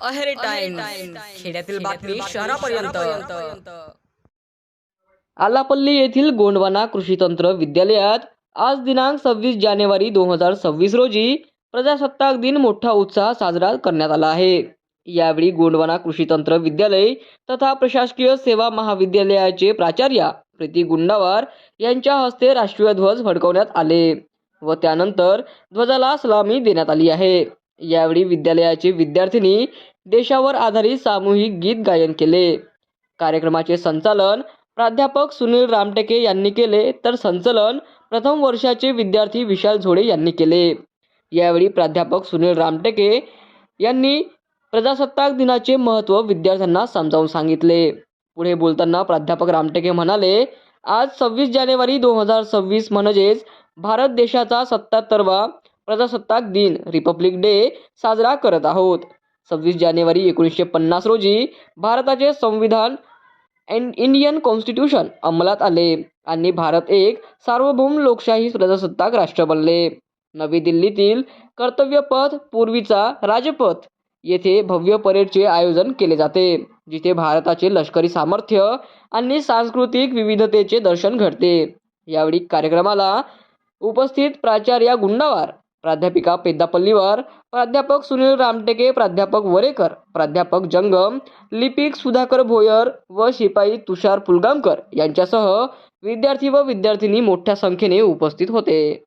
Aheri time खेड्यातील बातमी शहरापर्यंत. आलापल्ली येथील गोंडवाना कृषी तंत्र विद्यालयात आज दिनांक सव्वीस जानेवारी दोन हजार सव्वीस रोजी प्रजासत्ताक दिन मोठा उत्साह साजरा करण्यात आला आहे. यावेळी गोंडवाना कृषी तंत्र विद्यालय तथा प्रशासकीय सेवा महाविद्यालयाचे प्राचार्य प्रीती गुंडावार यांच्या हस्ते राष्ट्रीय ध्वज फडकवण्यात आले व त्यानंतर ध्वजाला सलामी देण्यात आली आहे. यावेळी विद्यालयाचे विद्यार्थिनी देशावर आधारित सामूहिक गीत गायन केले. कार्यक्रमाचे संचालन प्राध्यापक सुनील रामटेके यांनी केले तर संचलन प्रथम वर्षाचे विद्यार्थी विशाल झोडे यांनी केले. यावेळी प्राध्यापक सुनील रामटेके यांनी प्रजासत्ताक दिनाचे महत्त्व विद्यार्थ्यांना समजावून सांगितले. पुढे बोलताना प्राध्यापक रामटेके म्हणाले आज सव्वीस जानेवारी दोन हजार सव्वीस म्हणजेच भारत देशाचा सत्याहत्तरवा प्रजासत्ताक दिन रिपब्लिक डे साजरा करत आहोत. सव्वीस जानेवारी एकोणीसशे पन्नास रोजी भारताचे संविधान अँड इंडियन कॉन्स्टिट्यूशन अंमलात आले आणि भारत एक सार्वभौम लोकशाही प्रजासत्ताक राष्ट्र बनले. नवी दिल्लीतील कर्तव्यपथ पूर्वीचा राजपथ येथे भव्य परेडचे आयोजन केले जाते जिथे भारताचे लष्करी सामर्थ्य आणि सांस्कृतिक विविधतेचे दर्शन घडते. यावेळी कार्यक्रमाला उपस्थित प्राचार्या गुंडावार प्राध्यापिका पेद्दापल्लीवर प्राध्यापक सुनील रामटेके प्राध्यापक वरेकर प्राध्यापक जंगम लिपिक सुधाकर भोयर व शिपाई तुषार पुलगामकर यांच्यासह विद्यार्थी व विद्यार्थिनी मोठ्या संख्येने उपस्थित होते.